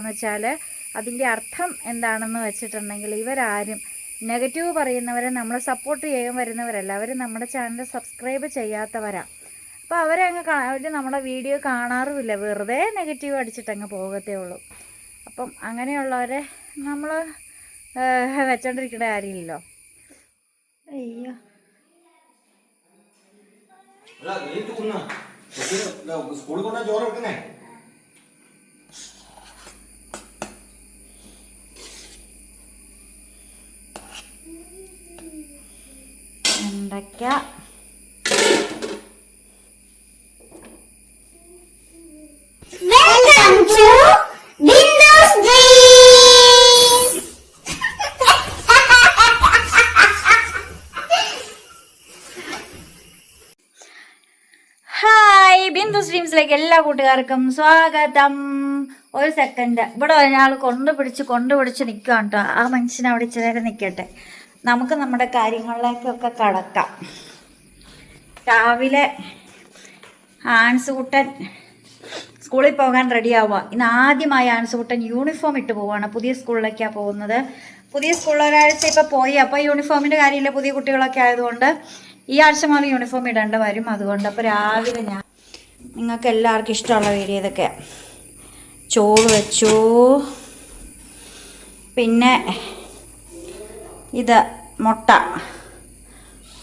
എന്താണെന്ന് വെച്ചാൽ അതിന്റെ അർത്ഥം എന്താണെന്ന് വെച്ചിട്ടുണ്ടെങ്കിൽ ഇവരാരും നെഗറ്റീവ് പറയുന്നവരെ നമ്മൾ സപ്പോർട്ട് ചെയ്യാൻ വരുന്നവരല്ല. അവർ നമ്മുടെ ചാനൽ സബ്സ്ക്രൈബ് ചെയ്യാത്തവരാണ് അപ്പോൾ അവരെ അങ്ങ് അവർ നമ്മുടെ വീഡിയോ കാണാറുമില്ല. വെറുതെ നെഗറ്റീവ് അടിച്ചിട്ടങ്ങ് പോകത്തേ ഉള്ളൂ. അപ്പം അങ്ങനെയുള്ളവരെ നമ്മൾ വെച്ചോണ്ടിരിക്കേണ്ട കാര്യമില്ലല്ലോ. അയ്യോ. അല്ല നീ തിന്ന സ്കൂളിൽ കൊണ്ടാ ചോറ് വെക്കണേ വെണ്ടയ്ക്ക. Welcome to Windows Dreams! Hi Bindu സ്ട്രീംസിലേക്ക് എല്ലാ കൂട്ടുകാർക്കും സ്വാഗതം. ഒരു സെക്കൻഡ് ഇവിടെ ഒരാൾ കൊണ്ടുപിടിച്ച് കൊണ്ടുപിടിച്ച് നിൽക്കുകയാണ് കേട്ടോ ആ മനുഷ്യൻ അവിടെ ഇച്ചിരി നേരം നിൽക്കട്ടെ നമുക്ക് നമ്മുടെ കാര്യങ്ങളിലേക്കൊക്കെ കടക്കാം. രാവിലെ ആൺസൂട്ടൻ സ്കൂളിൽ പോകാൻ റെഡി ആവുക. ഇന്ന് ആദ്യമായി ആൻസുകുട്ടൻ യൂണിഫോം ഇട്ട് പോവുകയാണ്. പുതിയ സ്കൂളിലേക്കാണ് പോകുന്നത്. പുതിയ സ്കൂളിൽ ഒരാഴ്ച ഇപ്പോൾ പോയി. അപ്പോൾ യൂണിഫോമിന്റെ കാര്യമില്ല. പുതിയ കുട്ടികളൊക്കെ ആയതുകൊണ്ട് ഈ ആഴ്ച മുതൽ യൂണിഫോം ഇടേണ്ട വരും. അതുകൊണ്ട് അപ്പോൾ രാവിലെ ഞാൻ നിങ്ങൾക്ക് എല്ലാവർക്കും ഇഷ്ടമുള്ള വീഡിയോ ഇതൊക്കെ ചോറ് വെച്ചു. പിന്നെ ഇത് മുട്ട.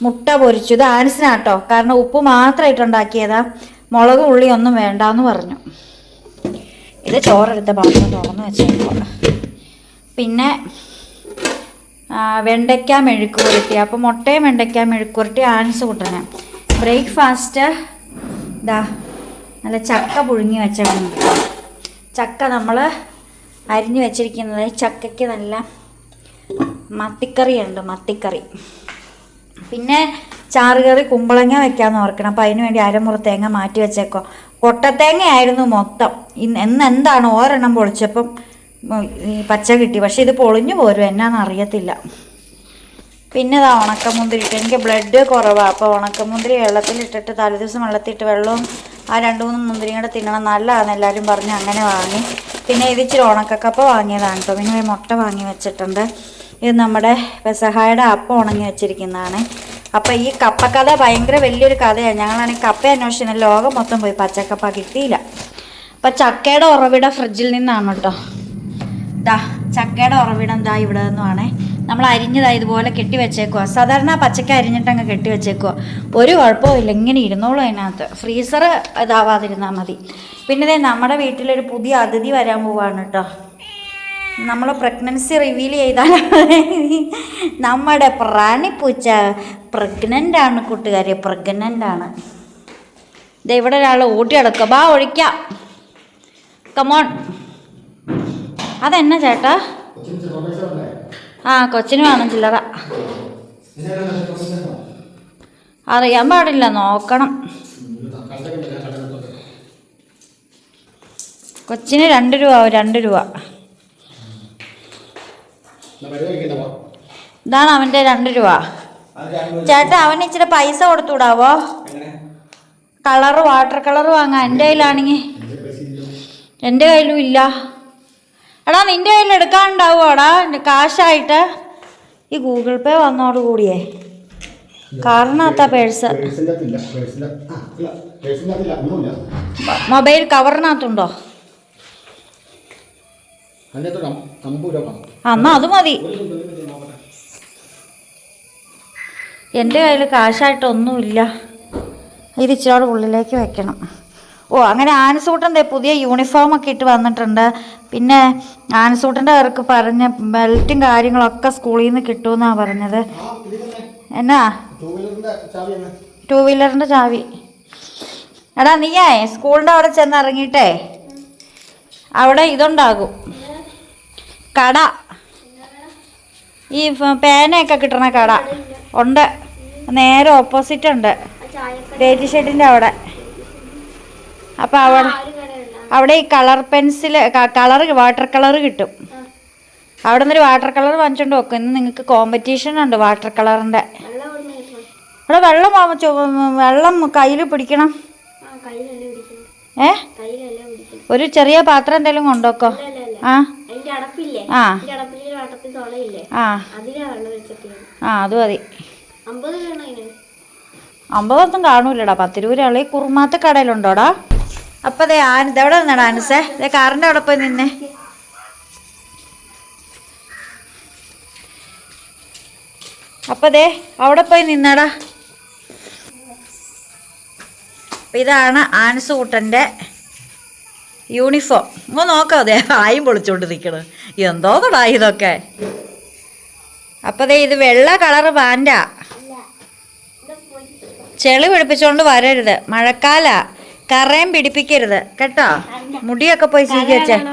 മുട്ട പൊരിച്ചു. ഇത് ആൻസിനാട്ടോ കാരണം ഉപ്പ് മാത്രമായിട്ട് ഉണ്ടാക്കിയതാ. മുളക് ഉള്ളി ഒന്നും വേണ്ട എന്ന് പറഞ്ഞു. ഇത് ചോറെടുത്ത പാത്രം തുറന്നു വെച്ചപ്പോൾ പിന്നെ വെണ്ടയ്ക്ക മെഴുക്ക് പുരട്ടി അപ്പോൾ മുട്ടയും വെണ്ടയ്ക്ക മെഴുക്ക് പുരട്ടി ആൻസ് കൂട്ടണം. ബ്രേക്ക്ഫാസ്റ്റ് ഇതാ നല്ല ചക്ക പുഴുങ്ങി വെച്ചിട്ടുണ്ട് ചക്ക നമ്മൾ അരിഞ്ഞു വെച്ചിരിക്കുന്നത് ചക്കയ്ക്ക് നല്ല മത്തിക്കറിയുണ്ട് മത്തിക്കറി. പിന്നെ ചാറുകറി കുമ്പളങ്ങ വെക്കാമെന്ന് ഓർക്കണം. അപ്പം അതിന് വേണ്ടി അരമുറ തേങ്ങ മാറ്റി വെച്ചേക്കോ. കൊട്ടത്തേങ്ങയായിരുന്നു മൊത്തം. ഇന്ന് എന്ന് എന്താണ് ഒരെണ്ണം പൊളിച്ചപ്പം ഈ പച്ച കിട്ടി. പക്ഷെ ഇത് പൊളിഞ്ഞു പോരും. എന്നാന്ന് അറിയത്തില്ല. പിന്നെ ഇതാ ഉണക്കമുന്തിരി ഇട്ട് എനിക്ക് ബ്ലഡ് കുറവാണ് അപ്പോൾ ഉണക്കമുന്തിരി വെള്ളത്തിലിട്ടിട്ട് തലേദിവസം വെള്ളത്തിലിട്ട് വെള്ളവും ആ രണ്ട് മൂന്ന് മുന്തിരിയും കൂടെ തിന്നണം. നല്ലതാണ് എല്ലാവരും പറഞ്ഞ് അങ്ങനെ വാങ്ങി. പിന്നെ ഇത് ഇച്ചിരി ഉണക്കക്കപ്പ വാങ്ങിയതാണ് കേട്ടോ പിന്നെ മുട്ട വാങ്ങി വെച്ചിട്ടുണ്ട്. ഇത് നമ്മുടെ പെസഹായുടെ അപ്പം ഉണങ്ങി വെച്ചിരിക്കുന്നതാണ്. അപ്പം ഈ കപ്പക്കഥ ഭയങ്കര വലിയൊരു കഥയാണ് ഞങ്ങളാണെങ്കിൽ കപ്പ അന്വേഷിച്ചു ലോകം മൊത്തം പോയി. പച്ചക്കപ്പ കിട്ടിയില്ല. അപ്പം ചക്കയുടെ ഉറവിട ഫ്രിഡ്ജിൽ നിന്നാണ് കേട്ടോ. ദാ ചക്കയുടെ ഉറവിടം ദാ ഇവിടെ നിന്നുമാണ് നമ്മൾ അരിഞ്ഞതാ ഇതുപോലെ കെട്ടി വെച്ചേക്കുക സാധാരണ പച്ചക്ക അരിഞ്ഞിട്ട് അങ്ങ് കെട്ടി വെച്ചേക്കുക ഒരു കുഴപ്പമില്ല ഇങ്ങനെ ഇരുന്നോളൂ അതിനകത്ത്. ഫ്രീസർ ഇതാവാതിരുന്നാൽ മതി. പിന്നെ നമ്മുടെ വീട്ടിലൊരു പുതിയ അതിഥി വരാൻ പോവാണ് കേട്ടോ. നമ്മൾ പ്രഗ്നൻസി റിവീൽ ചെയ്താൽ നമ്മുടെ പ്രാണിപ്പൂച്ച പ്രഗ്നന്റ് ആണ് കൂട്ടുകാരെ പ്രഗ്നന്റ് ആണ്. ഇത് ഇവിടെ ഒരാൾ ഊട്ടി അടക്കുക ബാ ഒഴിക്കാം. കമോൺ അതെന്നാ ചേട്ടാ? ആ കൊച്ചിന് വേണം ചില്ലറ. അറിയാൻ പാടില്ല നോക്കണം. കൊച്ചിന് രണ്ട് രൂപ രണ്ട് രൂപ. ഇതാണ് അവന്റെ രണ്ട് രൂപ. ചേട്ടാ അവന് ഇച്ചിരി പൈസ കൊടുത്തുവിടാവോ? കളറ് വാട്ടർ കളർ വാങ്ങാൻ. എന്റെ കയ്യിലാണെങ്കിൽ എന്റെ കയ്യിലും ഇല്ല. എടാ നിന്റെ കയ്യിൽ എടുക്കാനുണ്ടാവുമോടാ കാശായിട്ട്. ഈ ഗൂഗിൾ പേ വന്നോട് കൂടിയേ. കാറിനകത്താ പേഴ്സ്. മൊബൈൽ അകത്തില്ല എന്നാ അത് മതി. എന്റെ കയ്യിൽ കാശായിട്ടൊന്നുമില്ല ഇത് ഇച്ചിരി ഉള്ളിലേക്ക് വെക്കണം. ഓ അങ്ങനെ ആനസൂട്ടന്റെ പുതിയ യൂണിഫോം ഒക്കെ ഇട്ട് വന്നിട്ടുണ്ട്. പിന്നെ ആനസൂട്ടന്റെ അവർക്ക് പറഞ്ഞ ബെൽറ്റും കാര്യങ്ങളൊക്കെ സ്കൂളിൽ നിന്ന് കിട്ടുമെന്നാണ് പറഞ്ഞത്. എന്നാ? ടൂ വീലറിന്റെ ചാവി എന്ന് ടൂ വീലറിന്റെ ചാവി. എടാ നീയേ സ്കൂളിന്റെ അവിടെ ചെന്ന് ഇറങ്ങിയിട്ടേ അവിടെ ഇതുണ്ടാകും. കട. ഈ പേനയൊക്കെ കിട്ടണ കട. ഉണ്ട്. നേരെ ഓപ്പോസിറ്റ് ഉണ്ട്. ഡേറ്റ് ഷെഡിന്റെ അവിടെ. അപ്പോൾ അവിടെ അവിടെ ഈ colour pencil colour water colour കിട്ടും. അവിടെ നിന്നൊരു വാട്ടർ കളർ വാങ്ങിച്ചുകൊണ്ട് വെക്കും. ഇന്ന് നിങ്ങൾക്ക് കോമ്പറ്റീഷൻ ഉണ്ട് വാട്ടർ കളറിന്റെ അവിടെ വെള്ളം വാങ്ങിച്ചോ വെള്ളം കയ്യിൽ പിടിക്കണം. ഏ? ഒരു ചെറിയ പാത്രം എന്തെങ്കിലും കൊണ്ടുവക്കോ? ആ. ആ. ആ. ആ അത് മതി. അമ്പതൊന്നും കാണൂലടാ. പത്ത് രൂപ. ഉള്ള ഈ കുറുമാത്ത കടയിലുണ്ടോടാ? അപ്പൊ അതെ ആ ഇതെവിടെ നിന്നടാ ആനസേ? ദേ കാറിന്റെ അവിടെ പോയി നിന്നെ. അപ്പൊ അവിടെ പോയി നിന്നടാ. അപ്പൊ ഇതാണ് ആൻസൂട്ടന്റെ യൂണിഫോം. ഒന്ന് നോക്കാം അതെ ആയും പൊളിച്ചോണ്ട് എന്തോ തൊടാ ഇതൊക്കെ? അപ്പം ഇത് വെള്ള കളറ് പാന്റാ ചെളി പിടിപ്പിച്ചുകൊണ്ട് വരരുത്. മഴക്കാല. കറയും പിടിപ്പിക്കരുത്. കേട്ടോ? മുടിയൊക്കെ പോയി ഉണ്ട്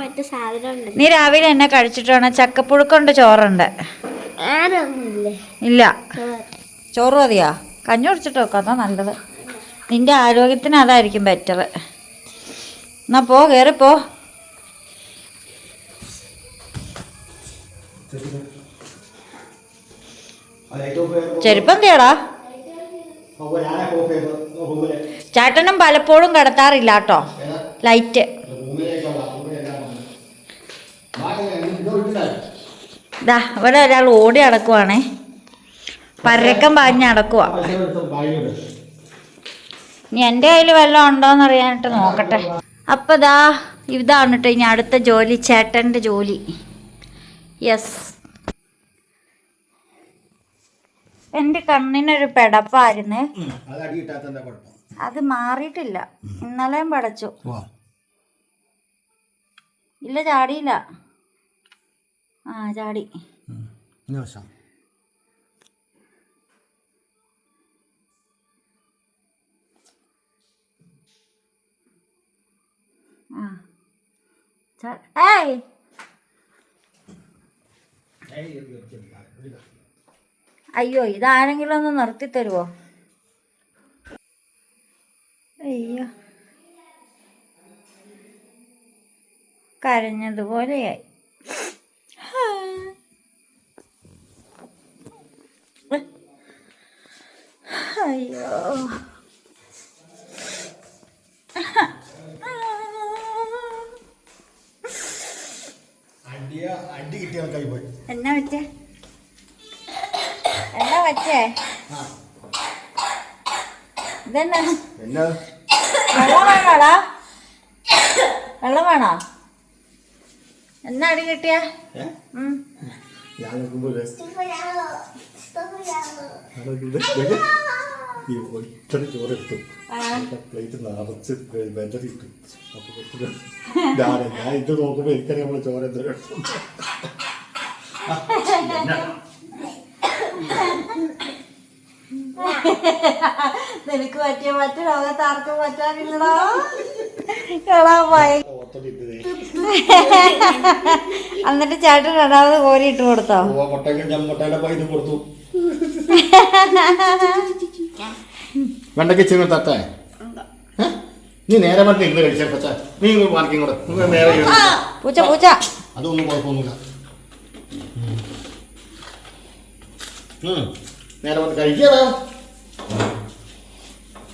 നീ രാവിലെ എന്നെ കഴിച്ചിട്ടാണ് ചക്കപ്പുഴുക്കൊണ്ട് ചോറുണ്ട്. ഇല്ല. ചോറ് മതിയാ? കഞ്ഞി കുടിച്ചിട്ട് വെക്കാം അതാ നല്ലത്. നിന്റെ ആരോഗ്യത്തിന് അതായിരിക്കും ബെറ്റർ എന്നാ പോ കയറിപ്പോ ചെരുപ്പം റൂമിലെ ചേട്ടനും പലപ്പോഴും കിടത്താറില്ല കേട്ടോ. ലൈറ്റ്? ഇതാ ഇവിടെ ഒരാൾ ഓടി അടക്കുവാണേ പരക്കം പാഞ്ഞ് അടക്കുവാ പൈസ എടുത്ത് ബാഗിൽ ഇട്. ഇനി എന്റെ കയ്യിൽ വെള്ളം ഉണ്ടോന്ന് അറിയാനായിട്ട് നോക്കട്ടെ. അപ്പം ദാ ഇതാണ് കേട്ടോ ഇനി അടുത്ത ജോലി ചേട്ടന്റെ ജോലി. യെസ് എന്റെ കണ്ണിനൊരു പെടപ്പായിരുന്നു. അത് മാറിയിട്ടില്ല. ഇന്നലെയും പടച്ചു. ഇല്ല ചാടിയില്ല. ആ ചാടി. ഏയ്. അയ്യോ ഇതാരെങ്കിലും ഒന്ന് നിർത്തി തരുമോ അയ്യോ. കരഞ്ഞതുപോലെയായി ഹാ. അയ്യോ അടിയ അടി കിട്ടിയ കൈ പോയി എന്നാ പറ്റേ എന്നാ പറ്റേ ഇതെന്നാ എന്നാ വെള്ളം വേണോടാ വെള്ളം വേണോ എന്നാ അടി കിട്ടിയ ഏ? ഉം. ഞാൻ നോക്കുമ്പോൾ ഈ ഒറ്റ ചോറെടുത്തു ആ, പ്ലേറ്റ് നിറച്ച് വെതറി ഇട്ടു. അപ്പൊ ഞാൻ ഞാൻ ഇത് നോക്കുമ്പോ എനിക്കറിയാം നമ്മൾ ചോര എന്തോ എടുത്തു നിനക്ക് പറ്റിയ മറ്റു ലോകത്ത് ആർക്കും പറ്റാനില്ലടാ. എന്നിട്ട് ചേട്ടൻ രണ്ടാമത് കോരി ഇട്ട് കൊടുത്തോ? മുട്ടയുടെ കൊടുത്തു. കിച്ചൻ തട്ടേ. നീ നേരെ പറഞ്ഞ് ഇരുന്ന് കഴിച്ചാൽ പച്ച നീ ഇങ്ങ് കൂടെ. നിങ്ങൾ നേരെ ഇരുന്ന്. പൂച്ച പൂച്ച. അതൊന്നും കുഴപ്പമൊന്നുമില്ല. ഉം. നേരെ പറഞ്ഞ് കഴിക്കാ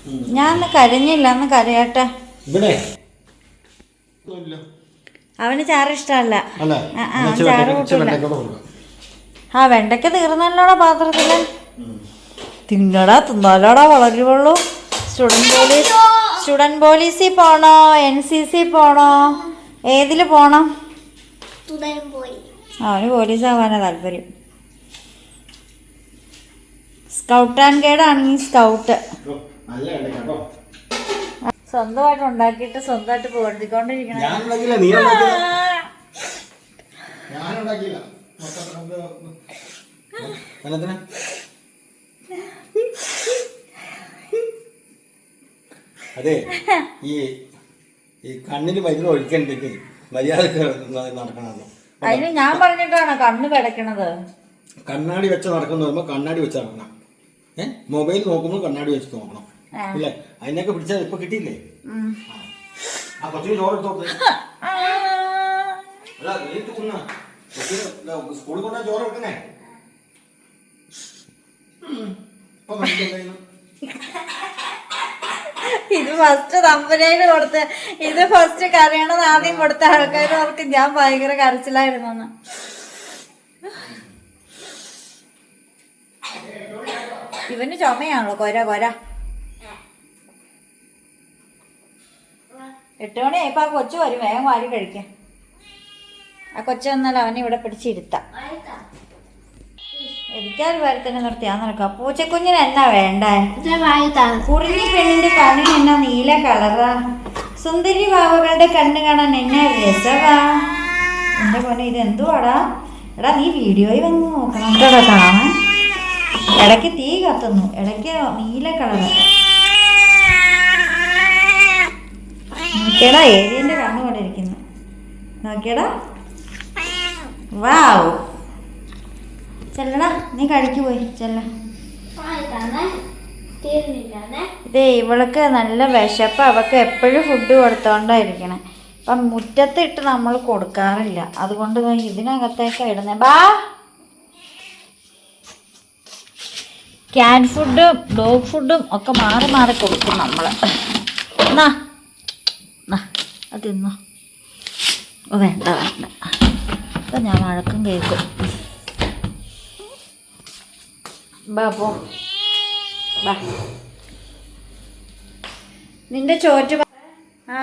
ഞാൻ ഒന്ന് കരഞ്ഞില്ല ഒന്ന് കരയട്ടെ. ഇവിടെ. ഒന്നുമില്ല. അവന് ചാറ് ഇഷ്ടമല്ല. അല്ല? ആ, ആ, ഇച്ചിരി ചാറ് വെണ്ടയ്ക്ക- ഇച്ചിരി കൂട്ടില്ല. വെണ്ടയ്ക്ക കൂടെ കൊടുക്കാം. ആ വെണ്ടയ്ക്ക തീർന്നല്ലോടാ പാത്രത്തിൽ തിന്നടാ തിന്നാലോടാ വളരുവുള്ളൂ സ്റ്റുഡന്റ് പോലീസ് സ്റ്റുഡന്റ് പോലീസിൽ പോണോ? എൻ സി സി പോണോ? ഏതിൽ പോണം? അവന് പോലീസ് ആവാനാണ് താല്പര്യം. സ്കൗട്ട് ആൻഡ് ഗൈഡ് ആണെങ്കിൽ സ്കൗട്ട് സ്വന്തമായിട്ട് ഉണ്ടാക്കിയിട്ട് സ്വന്തമായിട്ട് ഞാൻ ഉണ്ടാക്കിയില്ല നീ ഉണ്ടാക്കിയില്ല. ഞാൻ ഉണ്ടാക്കിയില്ല. എന്നതിനാ അതെ ഈ ഈ കണ്ണിന് മരുന്ന് ഒഴിക്കണ്ടെങ്കിൽ മര്യാദയ്ക്ക് നടക്കണമെന്ന് അതിന് ഞാൻ പറഞ്ഞിട്ടാണ് കണ്ണ് കിടക്കണത്. കണ്ണാടി വെച്ച് നടക്കുന്ന പറയുമ്പോൾ കണ്ണാടി വെച്ച് നടക്കണം. ഏ? മൊബൈൽ നോക്കുമ്പോൾ കണ്ണാടി വെച്ച് നോക്കണം. ഇല്ല? അതിനൊക്കെ പിടിച്ചാൽ ഇപ്പൊ കിട്ടിയില്ലേ. ആ. കൊച്ചിന് ചോറ് അല്ല കുന്ന സ്കൂളിൽ കൊണ്ടാ ചോറ് വെക്കണേ ഇത് ഫസ്റ്റ് തമ്പനയിൽ കൊടുത്ത് ഇത് ഫസ്റ്റ് കറിയണം ആദ്യം കൊടുത്ത ആൾക്കാർ അവർക്ക് ഞാൻ ഭയങ്കര കരച്ചിലായിരുന്നു ഇവന് ചുമയാണോ? കൊര കൊര. എട്ട് മണിയായപ്പോ ആ കൊച്ചു വരും. വേഗം വാരി കഴിക്കാം. ആ കൊച്ചു വന്നാൽ അവനെ ഇവിടെ പിടിച്ചിരുത്താം. എനിക്കൊരു തന്നെ നിർത്തിയാ നടക്കാം പൂച്ചക്കുഞ്ഞിന് എന്നാ വേണ്ടേ? കുറിഞ്ഞി പെണ്ണിന്റെ കണ്ണിന് എന്നാ നീല കളറാ? സുന്ദരി വാവകളുടെ കണ്ണ് കാണാൻ എന്നാ രസവാ. എന്റെ പോലെ ഇത് എന്തുവാടാ എടാ നീ വീഡിയോയിൽ വന്ന് നോക്കണം. കാണാൻ ഇടയ്ക്ക് തീ കത്തുന്നു. ഇടയ്ക്ക് നീല കളറ്. നോക്കിയടാ ഏരിയന്റെ കണ്ണ് കൊണ്ടിരിക്കുന്നു ഇരിക്കുന്നു. നോക്കിയടാ. വാവ് ചെല്ലടാ നീ കഴിക്കു പോയി ചെല്ല. ഇതേ ഇവൾക്ക് നല്ല വിശപ്പ് അവൾക്ക് എപ്പോഴും ഫുഡ് കൊടുത്തോണ്ടായിരിക്കണേ. അപ്പം മുറ്റത്തിട്ട് നമ്മൾ കൊടുക്കാറില്ല. അതുകൊണ്ട് ഇതിനകത്തേക്ക് ഇടുന്നേ. ബാ! ക്യാറ്റ് ഫുഡും ഡോഗ് ഫുഡും ഒക്കെ മാറി മാറി കൊടുക്കും നമ്മൾ എന്നാ അത് തിന്നോ. വേണ്ട വേണ്ട. അപ്പം ഞാൻ വഴക്കം കേൾക്കും. ബാ പോ. ബാ. നിന്റെ ചോറ്റ് ആ.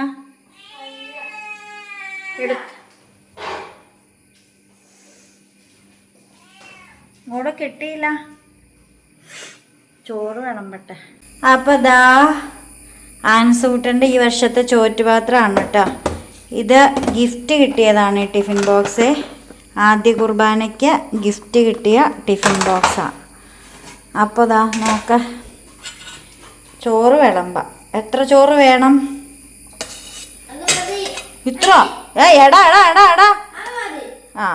കൂടെ കിട്ടിയില്ല. ചോറ് വിളമ്പട്ടെ അപ്പൊ ദാ ആൻസൂട്ടന്റെ ഈ വർഷത്തെ ചോറ്റുപാത്രമാണ് കേട്ടോ ഇത് ഗിഫ്റ്റ് കിട്ടിയതാണ് ടിഫിൻ ബോക്സ്. ആദ്യ കുർബാനയ്ക്ക് ഗിഫ്റ്റ് കിട്ടിയ ടിഫിൻ ബോക്സാണ് അപ്പോൾ ദാ നോക്ക. ചോറ് വിളമ്പ. എത്ര ചോറ് വേണം? ഇത്ര? ഏ എടാ എടാ എടാ എടാ. ആ.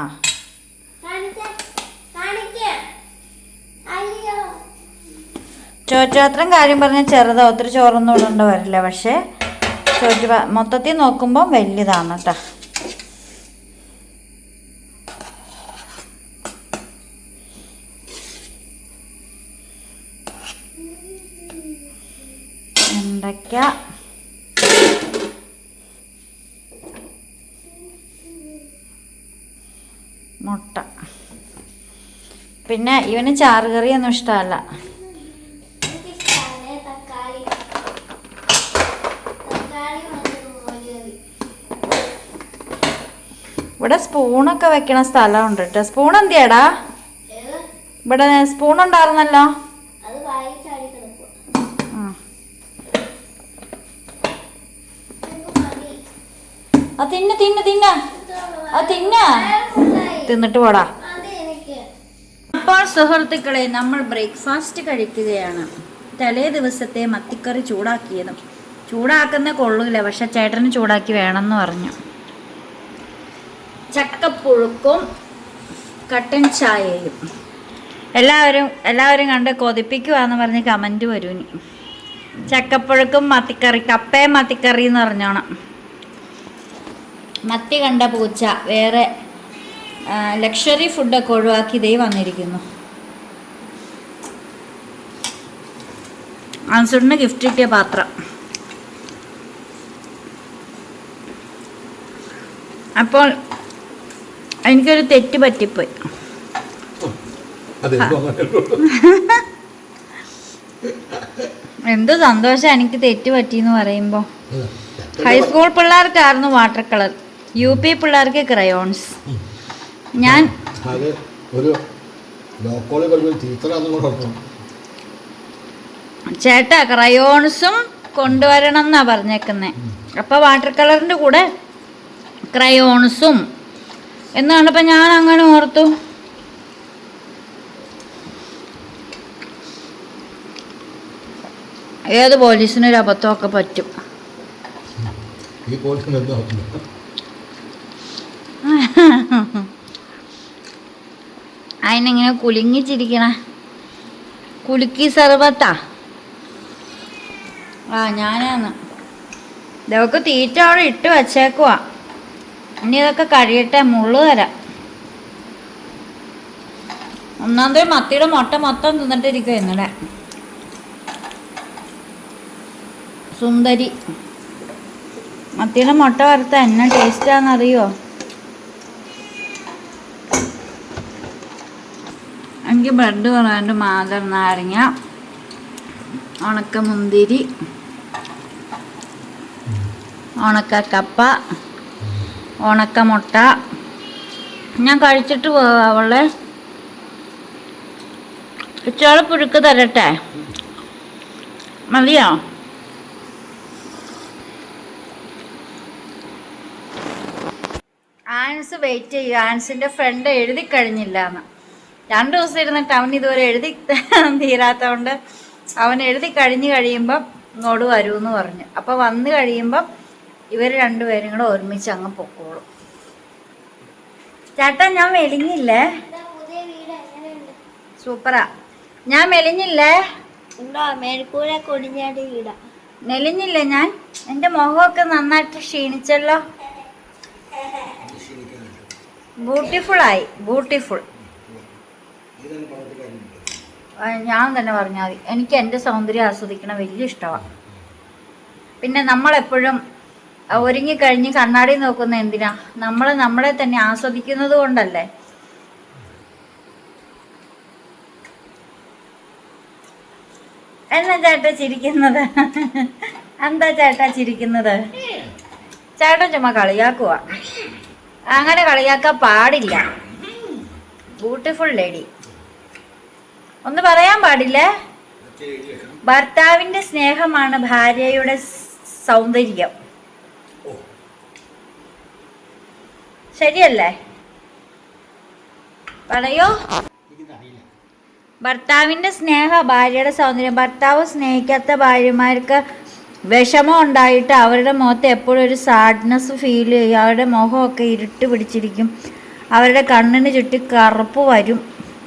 ചോറ്റുപാത്രം കാര്യം പറഞ്ഞാൽ ചെറുതാ. ഒത്തിരി ചോറൊന്നും ഇടേണ്ട വരില്ല. പക്ഷേ ചോറ്റ മൊത്തത്തിൽ നോക്കുമ്പോൾ വലിയതാണ് കേട്ടോ വെണ്ടയ്ക്ക മുട്ട പിന്നെ ഇവന് ചാറ് കറിയൊന്നും ഇഷ്ടമല്ല. ഇവിടെ സ്പൂണൊക്കെ വെക്കണ സ്ഥലമുണ്ട് കേട്ടോ സ്പൂൺ എന്തിയാടാ? ഇവിടെ സ്പൂൺ ഉണ്ടായിരുന്നല്ലോ? ആ. തിന്ന് തിന്ന് തിന്ന. ആ തിന്ന. തിന്നിട്ട് പോടാ. അപ്പോൾ സുഹൃത്തുക്കളെ നമ്മൾ ബ്രേക്ക്ഫാസ്റ്റ് കഴിക്കുകയാണ്. തലേ ദിവസത്തെ മത്തിക്കറി ചൂടാക്കിയതും. ചൂടാക്കുന്ന കൊള്ളൂല പക്ഷെ ചേട്ടന് ചൂടാക്കി വേണമെന്ന് പറഞ്ഞു. ചക്കപ്പുഴുക്കും കട്ടൻ ചായയും. എല്ലാവരും എല്ലാവരും കണ്ട് കൊതിപ്പിക്കുവാന്ന് പറഞ്ഞ് കമന്റ് വരും ചക്കപ്പുഴുക്കും മത്തിക്കറി കപ്പയും മത്തിക്കറി എന്ന് പറഞ്ഞോണം. മത്തി കണ്ട പൂച്ച വേറെ ലക്ഷറി ഫുഡൊക്കെ ഒഴിവാക്കി ഇതേ വന്നിരിക്കുന്നു. അൻസുറിന് ഗിഫ്റ്റ് കിട്ടിയ പാത്രം. അപ്പോൾ എനിക്കൊരു തെറ്റ് പറ്റിപ്പോയി. എന്ത് സന്തോഷം എനിക്ക് തെറ്റ് പറ്റിയെന്ന് പറയുമ്പോൾ ഹൈസ്കൂൾ പിള്ളേർക്കായിരുന്നു വാട്ടർ കളർ യു പി പിള്ളേർക്ക് ക്രയോൺസ് ഞാൻ അത് ഒരു ചേട്ടാ ക്രയോൺസും കൊണ്ടുവരണം എന്നാ പറഞ്ഞേക്കുന്നത് അപ്പൊ വാട്ടർ കളറിന്റെ കൂടെ ക്രയോൺസും എന്നാണ് ഇപ്പൊ ഞാൻ അങ്ങനെ ഓർത്തു. ഏത് പോലീസിനൊരു അബദ്ധമൊക്കെ പറ്റും. ഈ പോലീസിന് എന്തോ ഓർക്കുന്നു അതിനെങ്ങനെ കുലുങ്ങിച്ചിരിക്കണ. കുലുക്കി സർവത്താ. ആ ഞാനാന്ന് ഇതൊക്കെ തീറ്റ അവിടെ ഇട്ട് വച്ചേക്കുവാ. ഇനി ഇതൊക്കെ കഴിയട്ടെ മുള്ളു തരാം. ഒന്നാമത്തെ മത്തിയുടെ മുട്ട മൊത്തം തിന്നിട്ടിരിക്കുക ഇന്നലെ. സുന്ദരി. മത്തിയുടെ മുട്ട വറുത്ത എന്നാ ടേസ്റ്റാന്നറിയോ എനിക്ക് ബ്രെഡ് പറയാണ്ട് മാതർ നാരങ്ങ കപ്പ ഉണക്ക മുട്ട ഞാൻ കഴിച്ചിട്ട് അവളെ ഇച്ചോളെ പുഴുക്ക് തരട്ടെ? മതിയോ? ആൻസ് വെയിറ്റ് ചെയ്യുക ആൻസിന്റെ ഫ്രണ്ട് എഴുതി കഴിഞ്ഞില്ല എന്ന് രണ്ടു ദിവസം ഇരുന്നിട്ട് അവൻ ഇതുവരെ എഴുതി തീരാത്തതുകൊണ്ട് അവൻ എഴുതി കഴിഞ്ഞ് കഴിയുമ്പം ഇങ്ങോട്ട് വരൂ എന്ന് പറഞ്ഞു. അപ്പൊ വന്നു കഴിയുമ്പം ഇവർ രണ്ടുപേരും കൂടെ ഒരുമിച്ച് അങ്ങ് പൊക്കോളും. ചേട്ടാ ഞാൻ മെലിഞ്ഞില്ലേ? സൂപ്പറാ. ഞാൻ മെലിഞ്ഞില്ലേ? മെലിഞ്ഞില്ലേ ഞാൻ? എന്റെ മുഖമൊക്കെ നന്നായിട്ട് ക്ഷീണിച്ചല്ലോ. ബ്യൂട്ടിഫുൾ ആയി. ബ്യൂട്ടിഫുൾ ഞാൻ തന്നെ പറഞ്ഞാൽ മതി. എനിക്ക് എന്റെ സൗന്ദര്യം ആസ്വദിക്കണ വലിയ ഇഷ്ടമാണ് പിന്നെ നമ്മളെപ്പോഴും ഒരുങ്ങിക്കഴിഞ്ഞ് കണ്ണാടി നോക്കുന്ന എന്തിനാ? നമ്മൾ നമ്മളെ തന്നെ ആസ്വദിക്കുന്നത് കൊണ്ടല്ലേ? എന്നാ ചേട്ടാ ചിരിക്കുന്നത്? എന്താ ചേട്ടാ ചിരിക്കുന്നത്? ചേട്ടൻ ചുമ്മാ കളിയാക്കുക അങ്ങനെ കളിയാക്കാൻ പാടില്ല. ബ്യൂട്ടിഫുൾ ലേഡി ഒന്ന് പറയാൻ പാടില്ല. ഭർത്താവിന്റെ സ്നേഹമാണ് ഭാര്യയുടെ സൗന്ദര്യം. ശരിയല്ലേ? പറയോ. ഭർത്താവിന്റെ സ്നേഹ ഭാര്യയുടെ സൗന്ദര്യം. ഭർത്താവ് സ്നേഹിക്കാത്ത ഭാര്യമാർക്ക് വിഷമം ഉണ്ടായിട്ട് അവരുടെ മുഖത്ത് എപ്പോഴും ഒരു സാഡ്നെസ് ഫീൽ ചെയ്യും. അവരുടെ മുഖമൊക്കെ ഇരുട്ട് പിടിച്ചിരിക്കും. അവരുടെ കണ്ണിന് ചുറ്റി കറുപ്പ് വരും.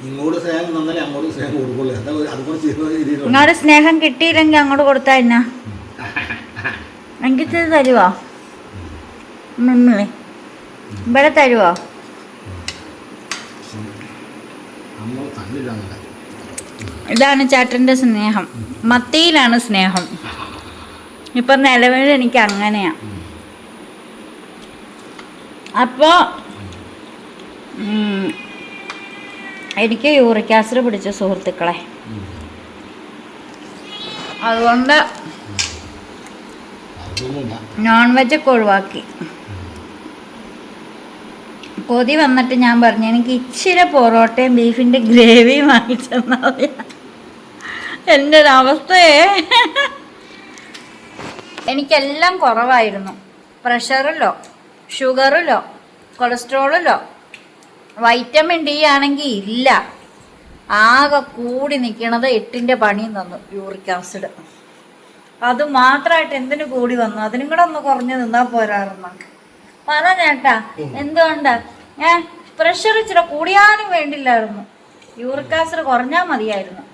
ഇങ്ങോട്ട് സ്നേഹം തന്നാലേ അങ്ങോട്ട് സ്നേഹം കൊടുക്കുള്ളൂ. എന്താ അതുകൊണ്ട് ചെയ്യുന്ന നിങ്ങളുടെ സ്നേഹം കിട്ടിയില്ലെങ്കിൽ അങ്ങോട്ട് കൊടുത്താ എന്നാ? എനിക്ക് തരുവോ? മിമ്മി ഇവിടെ തരുവോ? ഇതാണ് ചേട്ടന്റെ സ്നേഹം. മത്തിയിലാണ് സ്നേഹം. ഇപ്പൊ നിലവിൽ എനിക്ക് അങ്ങനെയാ. അപ്പോ എനിക്ക് യൂറിക് ആസിഡ് പിടിച്ച സുഹൃത്തുക്കളെ. അതുകൊണ്ട് നോൺ വെജ് ഒക്കെ ഒഴിവാക്കി. കൊതി വന്നിട്ട് ഞാൻ പറഞ്ഞു എനിക്ക് ഇച്ചിരി പൊറോട്ടയും ബീഫിന്റെ ഗ്രേവിയും വാങ്ങിച്ചെന്നാ എന്റെ ഒരവസ്ഥയെ എനിക്കെല്ലാം കുറവായിരുന്നു. പ്രഷറിലോ ഷുഗറിലോ കൊളസ്ട്രോളിലോ വൈറ്റമിൻ ഡി ആണെങ്കിൽ ഇല്ല. ആകെ കൂടി നിൽക്കണത് എട്ടിന്റെ പണിയും തന്നു യൂറിക് ആസിഡ്. അത് മാത്രമായിട്ട് എന്തിനു കൂടി വന്നു അതിനും കൂടെ ഒന്ന് കുറഞ്ഞു നിന്നാൽ പോരാറുന്ന പറ ചേട്ടാ എന്തുകൊണ്ടാ? പ്രഷർ ഇച്ചിരി കൂടിയാനും വേണ്ടില്ലായിരുന്നു. യൂറിക് ആസിഡ് കുറഞ്ഞാൽ മതിയായിരുന്നു.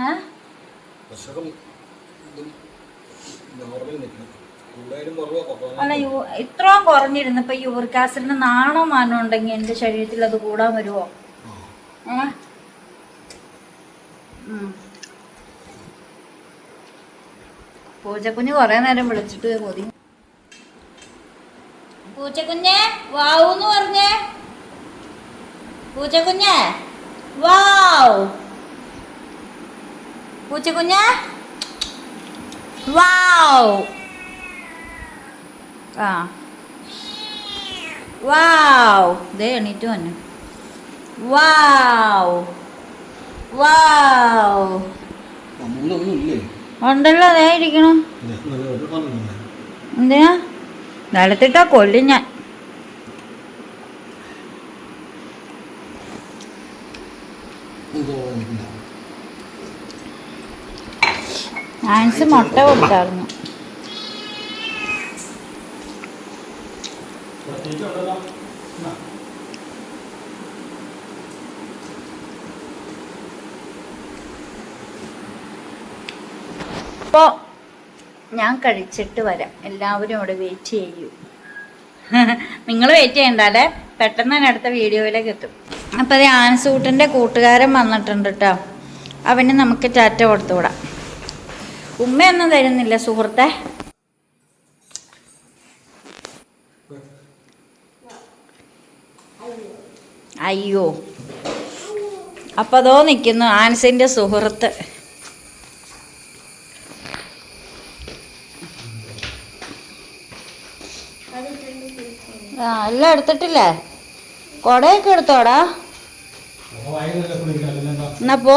ഏ? അല്ല യൂ ഇത്രയും കുറഞ്ഞിരുന്നപ്പോ യൂറിക് ആസിഡിന് നാണോ മാനോ ഉണ്ടെങ്കിൽ എന്റെ ശരീരത്തിൽ അത് കൂടാൻ വരുമോ ഏ. പൂച്ചക്കുഞ്ഞ് കൊറേ നേരം വിളിച്ചിട്ട് കൊതി. പൂച്ചക്കുഞ്ഞെ വാവൂന്ന് പറഞ്ഞേ. പൂച്ചക്കുഞ്ഞെ വാവ്. പൂച്ചക്കുഞ്ഞെ വാവ്. ആ. വാവ്. ദേ എണീറ്റ് വന്നു. വാവ്. വാവ്. ഉണ്ടല്ലോ അതേ ഇരിക്കണം. എന്തിനാ? നിലത്തിട്ടാ കൊല്ലും ഞാൻ. ആൻസ് മുട്ട കൊടുത്തായിരുന്നു. അപ്പോ ഞാൻ കഴിച്ചിട്ട് വരാം. എല്ലാവരും അവിടെ വെയിറ്റ് ചെയ്യൂ. നിങ്ങൾ വെയിറ്റ് ചെയ്യണ്ടല്ലേ പെട്ടെന്ന് തന്നെ അടുത്ത വീഡിയോയിലേക്ക് എത്തും. അപ്പോൾ അത് ആൻസൂട്ടിന്റെ കൂട്ടുകാരൻ വന്നിട്ടുണ്ട് കേട്ടോ അവന് നമുക്ക് ടാറ്റ കൊടുത്തുവിടാം. ഉമ്മയൊന്നും തരുന്നില്ല സുഹൃത്തെ. അയ്യോ. അപ്പൊ അതോ നിൽക്കുന്നു ആൻസിന്റെ സുഹൃത്ത്. ആ എല്ലാം എടുത്തിട്ടില്ലേ? കൊടയൊക്കെ എടുത്തോടാ? എന്നാ പോ.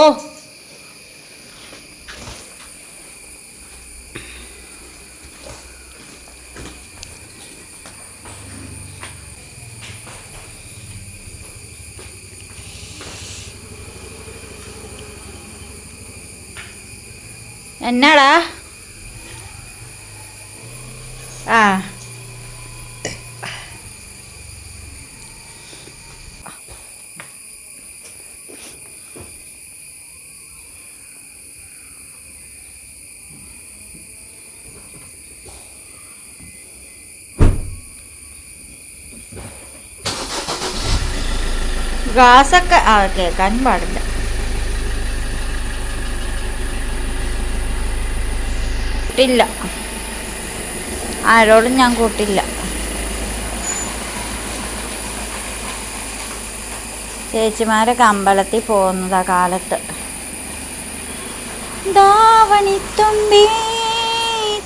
എന്നാടാ? ആ. ഗ്ലാസ്സൊക്കെ ആ കേൾക്കാൻ പാടില്ല. കൂട്ടില്ല. ആരോടും ഞാൻ കൂട്ടില്ല. ചേച്ചിമാരൊക്കെ അമ്പലത്തിൽ പോകുന്നതാ കാലത്ത്. ദാവണിത്തുമ്പി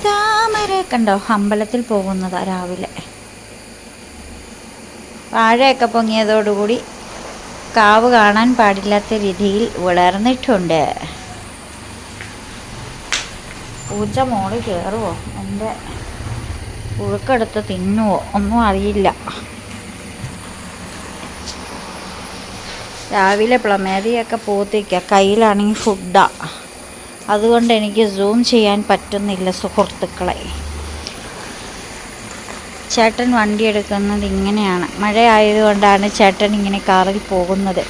താമര കണ്ടോ? അമ്പലത്തിൽ പോകുന്നതാ രാവിലെ. വാഴയൊക്കെ പൊങ്ങിയതോടുകൂടി കാവ് കാണാൻ പാടില്ലാത്ത രീതിയിൽ വളർന്നിട്ടുണ്ട്. പൂച്ച മോൾ കയറുമോ എന്റെ പുഴുക്കെടുത്ത് തിന്നുവോ? ഒന്നും അറിയില്ല. രാവിലെ പ്ലമേരിയൊക്കെ പൂത്തിക്ക കയ്യിലാണെങ്കിൽ ഫുഡാ. അതുകൊണ്ട് എനിക്ക് സൂം ചെയ്യാൻ പറ്റുന്നില്ല സുഹൃത്തുക്കളെ. ചേട്ടൻ വണ്ടി എടുക്കുന്നത് ഇങ്ങനെയാണ്. മഴ ആയതുകൊണ്ടാണ് ചേട്ടൻ ഇങ്ങനെ കാറിൽ പോകുന്നത്.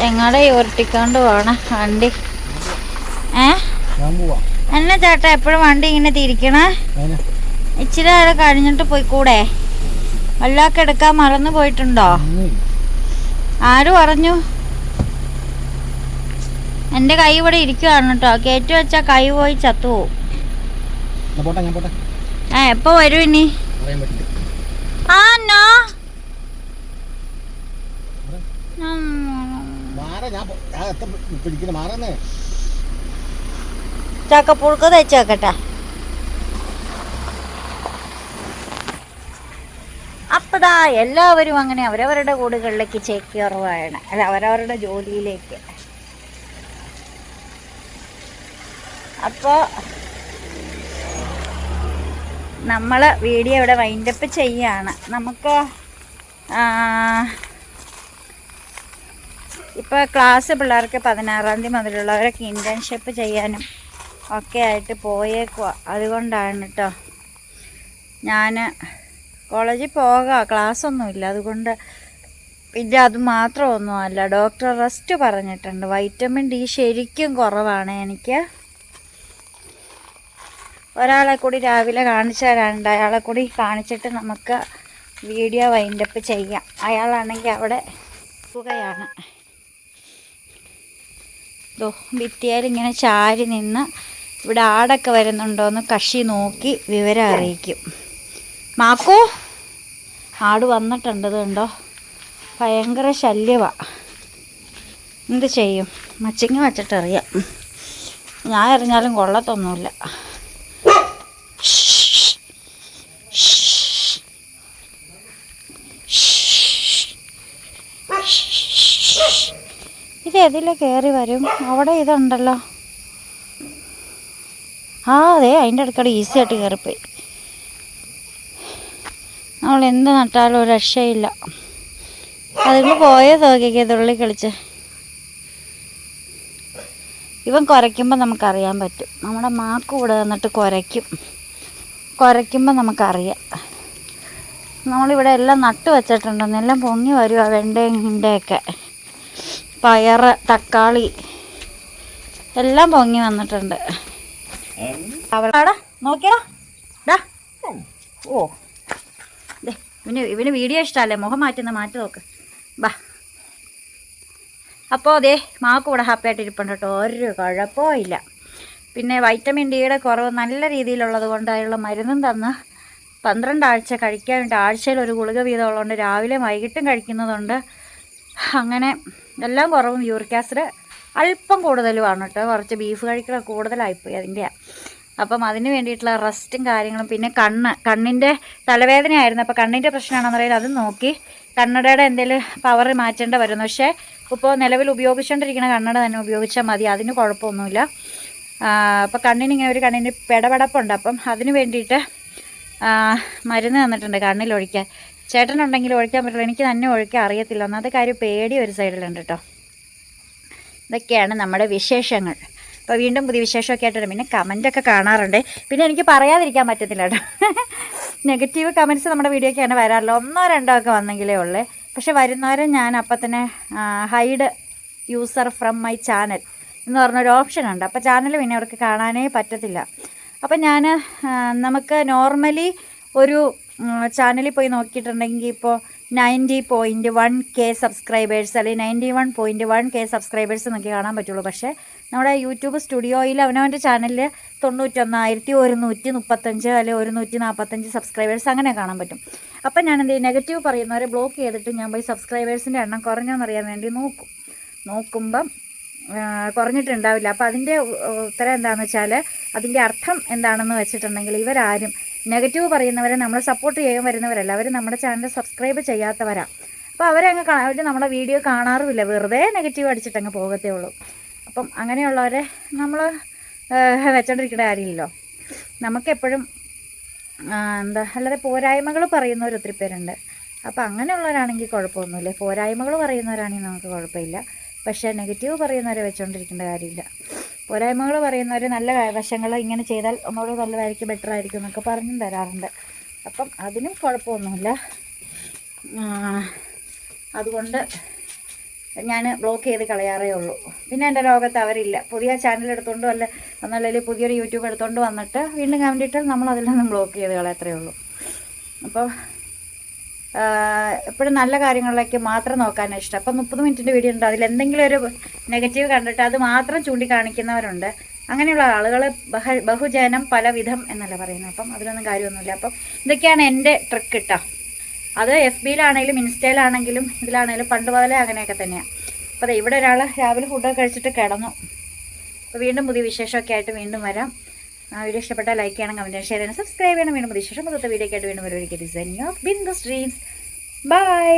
ഞങ്ങളുടെ ഉരുട്ടിക്കൊണ്ട് പോണ വണ്ടി? ഏ? എന്നാ ചേട്ടാ എപ്പോഴും വണ്ടി ഇങ്ങനെ തിരിക്കണേ? ഇച്ചിരി നേരം കഴിഞ്ഞിട്ട് പോയിക്കൂടെ? വല്ലതൊക്കെ എടുക്കാൻ മറന്നു പോയിട്ടുണ്ടോ? ആര് പറഞ്ഞു? എന്റെ കൈ ഇവിടെ ഇരിക്കുവാണ് കേട്ടോ കയറ്റി വെച്ചാൽ കൈ പോയി ചത്തുപോകും ഏ എപ്പോ വരും ഇനി? ആ നോ ചക്കപ്പുഴുക്ക് തയ്ച്ചു വെക്കട്ടെ. അപ്പതാ എല്ലാവരും അങ്ങനെ അവരവരുടെ കൂടുകളിലേക്ക് ചേക്കേറുവാണ്. അല്ല അവരവരുടെ ജോലിയിലേക്ക്. അപ്പോൾ നമ്മൾ വീഡിയോ ഇവിടെ വൈൻഡപ്പ് ചെയ്യാണ്. നമുക്ക് ഇപ്പോൾ ക്ലാസ് പിള്ളേർക്ക് പതിനാറാം തീയതി മുതലുള്ളവരൊക്കെ ഇന്റേൺഷിപ്പ് ചെയ്യാനും ഒക്കെ ആയിട്ട് പോയേക്കുക അതുകൊണ്ടാണ് കേട്ടോ ഞാൻ കോളേജിൽ പോകാം ക്ലാസ്സൊന്നുമില്ല അതുകൊണ്ട് പിന്നെ അത് മാത്രമൊന്നുമല്ല ഡോക്ടർ റെസ്റ്റ് പറഞ്ഞിട്ടുണ്ട്. വൈറ്റമിൻ ഡി ശരിക്കും കുറവാണ് എനിക്ക്. ഒരാളെ കൂടി രാവിലെ കാണിച്ചു തരാനുണ്ട് അയാളെ കൂടി കാണിച്ചിട്ട് നമുക്ക് വീഡിയോ വൈൻഡപ്പ് ചെയ്യാം. അയാളാണെങ്കിൽ അവിടെ സുഖയാണ്. ദോ ഭിത്തിയാൽ ഇങ്ങനെ ചാരി നിന്ന് ഇവിടെ ആടൊക്കെ വരുന്നുണ്ടോയെന്ന് കഷി നോക്കി വിവരം അറിയിക്കും. മാക്കോ ആട് വന്നിട്ടുണ്ട് കണ്ടോ? ഭയങ്കര ശല്യവാ. എന്ത് ചെയ്യും? മച്ചിങ്ങി വച്ചിട്ടറിയാം. ഞാൻ എറിഞ്ഞാലും കൊള്ളത്തൊന്നുമില്ല. ഇത് എതിലെ കയറി വരും. അവിടെ ഇതുണ്ടല്ലോ. ആ അതെ അതിന്റെ അടുക്കടെ ഈസി ആയിട്ട് കയറിപ്പോയി നമ്മൾ എന്ത് നട്ടാലും ഒരു രക്ഷയില്ല. അതുങ്ങൾ പോയോ നോക്കിക്കേ തുള്ളി കളിച്ച്? ഇവൻ കുരയ്ക്കുമ്പോൾ നമുക്കറിയാൻ പറ്റും. നമ്മുടെ മാക്ക് കൂടെ വന്നിട്ട് കുരയ്ക്കും. കുരയ്ക്കുമ്പോൾ നമുക്കറിയാം. നമ്മളിവിടെ എല്ലാം നട്ട് വെച്ചിട്ടുണ്ട് എല്ലാം പൊങ്ങി വരുവാ വെണ്ടയും വെണ്ടയൊക്കെ പയറ് തക്കാളി എല്ലാം പൊങ്ങി വന്നിട്ടുണ്ട്. അവിടെ നോക്കിയാ? ഓ. ഇവന് ഇവന് വീഡിയോ ഇഷ്ടമല്ലേ മുഖം മാറ്റുന്ന മാറ്റി നോക്ക്. ബാ. അപ്പോൾ അതേ മാക്ക് ഇവിടെ ഹാപ്പി ആയിട്ട് ഇരിപ്പുണ്ട് കേട്ടോ. ഒരു കുഴപ്പവും ഇല്ല. പിന്നെ വൈറ്റമിൻ ഡിയുടെ കുറവ് നല്ല രീതിയിലുള്ളത് കൊണ്ട് അതിനുള്ള മരുന്നും തന്ന് പന്ത്രണ്ടാഴ്ച കഴിക്കാൻ വേണ്ടി ആഴ്ചയിൽ ഒരു ഗുളിക വീതമുള്ളതുകൊണ്ട് രാവിലെ വൈകിട്ടും കഴിക്കുന്നതുകൊണ്ട് അങ്ങനെ എല്ലാം കുറവും യൂറിക് ആസിഡ് അല്പം കൂടുതലുമാണ് കേട്ടോ. കുറച്ച് ബീഫ് കഴിക്കൽ കൂടുതലായിപ്പോയി അതിന്റെയാണ് അപ്പം അതിന് വേണ്ടിയിട്ടുള്ള റെസ്റ്റും കാര്യങ്ങളും പിന്നെ കണ്ണ് കണ്ണിന്റെ തലവേദനയായിരുന്നു അപ്പോൾ കണ്ണിന്റെ പ്രശ്നമാണെന്ന് പറയുന്നത് അത് നോക്കി കണ്ണടയുടെ എന്തെങ്കിലും പവർ മാറ്റേണ്ട വരുന്നു. പക്ഷേ ഇപ്പോൾ നിലവിൽ ഉപയോഗിച്ചുകൊണ്ടിരിക്കുന്ന കണ്ണട തന്നെ ഉപയോഗിച്ചാൽ മതി. അതിന് കുഴപ്പമൊന്നുമില്ല. അപ്പോൾ കണ്ണിനിങ്ങനെ ഒരു കണ്ണിന് പിടപെടപ്പുണ്ട്. അപ്പം അതിന് വേണ്ടിയിട്ട് മരുന്ന് തന്നിട്ടുണ്ട് കണ്ണിൽ ഒഴിക്കാൻ. ചേട്ടനുണ്ടെങ്കിൽ ഒഴിക്കാൻ പറ്റില്ല എനിക്ക് തന്നെ ഒഴിക്കാൻ അറിയത്തില്ല. ഒന്നാമത്തെ കാര്യം പേടി ഒരു സൈഡിലുണ്ട് കേട്ടോ. ഇതൊക്കെയാണ് നമ്മുടെ വിശേഷങ്ങൾ. അപ്പോൾ വീണ്ടും പുതിയ വിശേഷമൊക്കെ ആയിട്ട് വരും. പിന്നെ കമന്റൊക്കെ കാണാറുണ്ട്. പിന്നെ എനിക്ക് പറയാതിരിക്കാൻ പറ്റത്തില്ല കേട്ടോ. നെഗറ്റീവ് കമന്റ്സ് നമ്മുടെ വീഡിയോക്കാണ് വരാറില്ല. ഒന്നോ രണ്ടോ ഒക്കെ വന്നെങ്കിലേ ഉള്ളേ. പക്ഷെ വരുന്നവരെ ഞാൻ അപ്പം തന്നെ hide user from my channel എന്ന് പറഞ്ഞൊരു ഓപ്ഷൻ ഉണ്ട്. അപ്പോൾ ചാനൽ പിന്നെ അവർക്ക് കാണാനേ പറ്റത്തില്ല. അപ്പം ഞാൻ നമുക്ക് നോർമലി ഒരു ചാനലിൽ പോയി നോക്കിയിട്ടുണ്ടെങ്കിൽ ഇപ്പോൾ ninety point one K subscribers അല്ലെങ്കിൽ ninety one point one K subscribers എന്നൊക്കെ കാണാൻ പറ്റുള്ളൂ. പക്ഷേ നമ്മുടെ യൂട്യൂബ് സ്റ്റുഡിയോയിൽ അവനവന്റെ ചാനലിൽ തൊണ്ണൂറ്റൊന്നായിരത്തി ഒരുന്നൂറ്റി മുപ്പത്തഞ്ച് അല്ലെങ്കിൽ ഒരുന്നൂറ്റി നാൽപ്പത്തഞ്ച് സബ്സ്ക്രൈബേഴ്സ് അങ്ങനെ കാണാൻ പറ്റും. അപ്പം ഞാൻ എന്ത് നെഗറ്റീവ് പറയുന്നവരെ ബ്ലോക്ക് ചെയ്തിട്ട് ഞാൻ പോയി സബ്സ്ക്രൈബേഴ്സിന്റെ എണ്ണം കുറഞ്ഞോന്നറിയാൻ വേണ്ടി നോക്കും. നോക്കുമ്പം കുറഞ്ഞിട്ടുണ്ടാവില്ല. അപ്പോൾ അതിന്റെ ഉത്തരം എന്താണെന്ന് വെച്ചാൽ അതിന്റെ അർത്ഥം എന്താണെന്ന് വെച്ചിട്ടുണ്ടെങ്കിൽ ഇവരാരും നെഗറ്റീവ് പറയുന്നവരെ നമ്മൾ സപ്പോർട്ട് ചെയ്യാൻ വരുന്നവരല്ല. അവർ നമ്മുടെ ചാനൽ സബ്സ്ക്രൈബ് ചെയ്യാത്തവരാ. അപ്പോൾ അവരങ്ങ് അവർ നമ്മുടെ വീഡിയോ കാണാറുമില്ല. വെറുതെ നെഗറ്റീവ് അടിച്ചിട്ടങ്ങ് പോകത്തേ ഉള്ളൂ. അപ്പം അങ്ങനെയുള്ളവരെ നമ്മൾ വെച്ചോണ്ടിരിക്കേണ്ട കാര്യമില്ലല്ലോ. നമുക്കെപ്പോഴും എന്താ അല്ലാതെ പോരായ്മകൾ പറയുന്നവർ ഒത്തിരി പേരുണ്ട്. അപ്പോൾ അങ്ങനെയുള്ളവരാണെങ്കിൽ കുഴപ്പമൊന്നുമില്ല. പോരായ്മകൾ പറയുന്നവരാണെങ്കിൽ നമുക്ക് കുഴപ്പമില്ല. പക്ഷേ നെഗറ്റീവ് പറയുന്നവരെ വെച്ചുകൊണ്ടിരിക്കേണ്ട കാര്യമില്ല. പോരായ്മകൾ പറയുന്നവർ നല്ല വശങ്ങൾ ഇങ്ങനെ ചെയ്താൽ ഒന്നുകൂടി നല്ലതായിരിക്കും ബെറ്റർ ആയിരിക്കും എന്നൊക്കെ പറഞ്ഞും തരാറുണ്ട്. അപ്പം അതിനും കുഴപ്പമൊന്നുമില്ല. അതുകൊണ്ട് ഞാൻ ബ്ലോക്ക് ചെയ്ത് കളയാറേ ഉള്ളൂ. പിന്നെ എന്റെ ലോകത്ത് അവരില്ല. പുതിയ ചാനൽ എടുത്തുകൊണ്ട് വല്ല ഒന്നല്ലെങ്കിൽ പുതിയൊരു യൂട്യൂബ് എടുത്തുകൊണ്ട് വന്നിട്ട് വീണ്ടും കമന്റ് നമ്മൾ അതിൽ നിന്നും ബ്ലോക്ക് ചെയ്ത് കളയത്രേ ഉള്ളൂ. അപ്പോൾ എപ്പോഴും നല്ല കാര്യങ്ങളിലേക്ക് മാത്രം നോക്കാനാണ് ഇഷ്ടം. അപ്പം മുപ്പത് മിനിറ്റിന്റെ വീഡിയോ ഉണ്ട്. അതിൽ എന്തെങ്കിലും ഒരു നെഗറ്റീവ് കണ്ടിട്ട് അത് മാത്രം ചൂണ്ടിക്കാണിക്കുന്നവരുണ്ട്. അങ്ങനെയുള്ള ആളുകൾ ബഹ ബഹുജനം പലവിധം എന്നല്ല പറയുന്നത്. അപ്പം അതിലൊന്നും കാര്യമൊന്നുമില്ല. അപ്പം ഇതൊക്കെയാണ് എന്റെ ട്രിക്ക് കേട്ടോ അത് എഫ് ബിയിലാണെങ്കിലും ഇൻസ്റ്റയിലാണെങ്കിലും ഇതിലാണെങ്കിലും പണ്ട് മുതലേ അങ്ങനെയൊക്കെ തന്നെയാണ് അപ്പോൾ ഇവിടെ ഒരാൾ രാവിലെ ഫുഡൊക്കെ കഴിച്ചിട്ട് കിടന്നു. അപ്പോൾ വീണ്ടും പുതിയ വിശേഷമൊക്കെ ആയിട്ട് വീണ്ടും വരാം. വീഡിയോ ഇഷ്ടപ്പെട്ടാൽ ലൈക്ക് ചെയ്യണം കമന്റ് ഷെയർ ചെയ്യണം സബ്സ്ക്രൈബ് ചെയ്യണം. വീണ്ടും പ്രതീക്ഷിച്ചു പുറത്തെ വീഡിയോ ആയിട്ട് വീണ്ടും ഒരു designing of Bindu streams bye